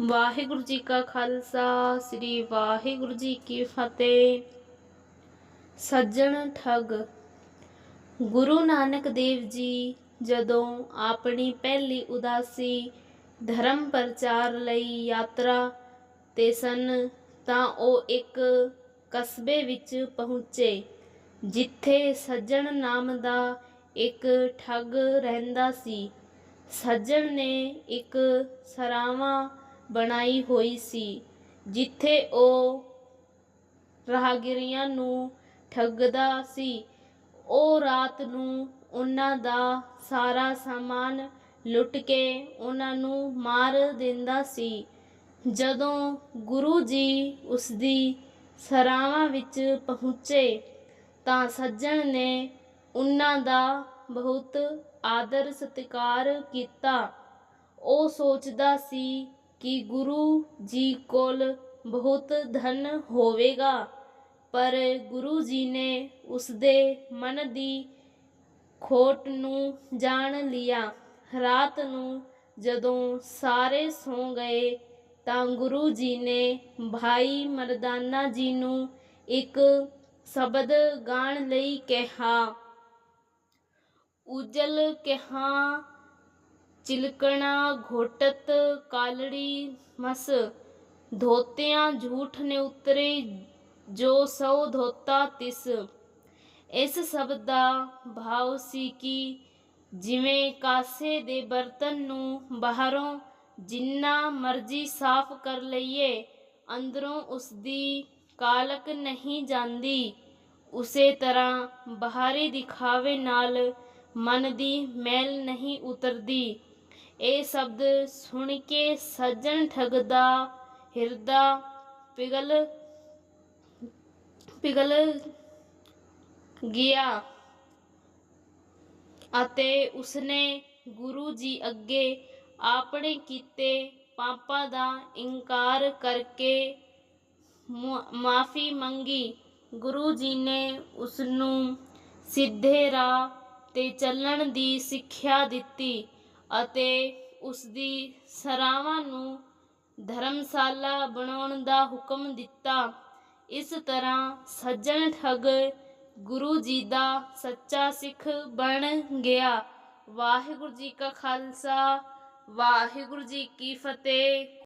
ਵਾਹਿਗੁਰੂ ਜੀ ਕਾ ਖਾਲਸਾ, ਸ੍ਰੀ ਵਾਹਿਗੁਰੂ ਜੀ ਕੀ ਫਤਿਹ। ਸੱਜਣ ਠੱਗ, ਗੁਰੂ ਨਾਨਕ ਦੇਵ ਜੀ ਜਦੋਂ ਆਪਣੀ ਪਹਿਲੀ ਉਦਾਸੀ ਧਰਮ ਪ੍ਰਚਾਰ ਲਈ ਯਾਤਰਾ ਤੇ ਸਨ, ਤਾਂ ਉਹ ਇੱਕ ਕਸਬੇ ਵਿੱਚ ਪਹੁੰਚੇ, ਜਿੱਥੇ ਸੱਜਣ ਨਾਮ ਦਾ ਇੱਕ ਠੱਗ ਰਹਿੰਦਾ ਸੀ। ਸੱਜਣ ਨੇ ਇੱਕ ਸਰਾਵਾਂ ਬਣਾਈ ਹੋਈ ਸੀ, ਜਿੱਥੇ ਉਹ ਰਾਹਗੀਰਾਂ ਨੂੰ ਠੱਗਦਾ ਸੀ। ਉਹ ਰਾਤ ਨੂੰ ਉਹਨਾਂ ਦਾ ਸਾਰਾ ਸਾਮਾਨ ਲੁੱਟ ਕੇ ਉਹਨਾਂ ਨੂੰ ਮਾਰ ਦਿੰਦਾ ਸੀ। ਜਦੋਂ ਗੁਰੂ ਜੀ ਉਸ ਦੀ ਸਰਾਵਾਂ ਵਿੱਚ ਪਹੁੰਚੇ, ਤਾਂ ਸੱਜਣ ਨੇ ਉਹਨਾਂ ਦਾ ਬਹੁਤ ਆਦਰ ਸਤਿਕਾਰ ਕੀਤਾ। ਉਹ ਸੋਚਦਾ ਸੀ ਕਿ ਗੁਰੂ ਜੀ ਕੋਲ ਬਹੁਤ ਧਨ ਹੋਵੇਗਾ। ਪਰ ਗੁਰੂ ਜੀ ਨੇ ਉਸ ਦੇ ਮਨ ਦੀ ਖੋਟ ਨੂੰ ਜਾਣ ਲਿਆ। ਰਾਤ ਨੂੰ ਜਦੋਂ ਸਾਰੇ ਸੌ ਗਏ ਤਾਂ ਗੁਰੂ ਜੀ ਨੇ ਭਾਈ ਮਰਦਾਨਾ ਜੀ ਨੂੰ ਇੱਕ ਸ਼ਬਦ ਗਾਣ ਲਈ ਕਿਹਾ। ਉਜਲ ਕਿਹਾ ਚਿਲਕਣਾ ਘੋਟਤ ਕਾਲੜੀ ਮਸ, ਧੋਤਿਆਂ ਝੂਠ ਨੇ ਉਤਰੇ ਜੋ ਸੌ ਧੋਤਾ ਤਿਸ। ਇਸ ਸ਼ਬਦ ਦਾ ਭਾਵ ਸੀ ਕਿ ਜਿਵੇਂ ਕਾਸੇ ਦੇ ਬਰਤਨ ਨੂੰ ਬਾਹਰੋਂ ਜਿੰਨਾ ਮਰਜ਼ੀ ਸਾਫ਼ ਕਰ ਲਈਏ, ਅੰਦਰੋਂ ਉਸ ਦੀ ਕਾਲਕ ਨਹੀਂ ਜਾਂਦੀ। ਉਸੇ ਤਰ੍ਹਾਂ ਬਾਹਰੀ ਦਿਖਾਵੇ ਨਾਲ ਮਨ ਦੀ ਮੈਲ ਨਹੀਂ ਉਤਰਦੀ। ਇਹ ਸ਼ਬਦ ਸੁਣ ਕੇ ਸੱਜਣ ਠੱਗ ਦਾ ਹਿਰਦਾ ਪਿਗਲ ਪਿਗਲ ਗਿਆ ਅਤੇ ਉਸਨੇ ਗੁਰੂ ਜੀ ਅੱਗੇ ਆਪਣੇ ਕੀਤੇ ਪਾਪਾਂ ਦਾ ਇਨਕਾਰ ਕਰਕੇ ਮਾਫੀ ਮੰਗੀ। ਗੁਰੂ ਜੀ ਨੇ ਉਸ ਨੂੰ ਸਿੱਧੇ ਰਾਹ ਤੇ ਚੱਲਣ ਦੀ ਸਿੱਖਿਆ ਦਿੱਤੀ। ਅਤੇ ਉਸ ਦੀ ਸਰਾਵਾਂ ਨੂੰ ਧਰਮਸ਼ਾਲਾ ਬਣਾਉਣ ਦਾ ਹੁਕਮ ਦਿੱਤਾ। ਇਸ ਤਰ੍ਹਾਂ ਸੱਜਣ ਠੱਗ ਗੁਰੂ ਜੀ ਦਾ ਸੱਚਾ ਸਿੱਖ ਬਣ ਗਿਆ। ਵਾਹਿਗੁਰੂ ਜੀ ਕਾ ਖਾਲਸਾ, ਵਾਹਿਗੁਰੂ ਜੀ ਕੀ ਫਤਿਹ।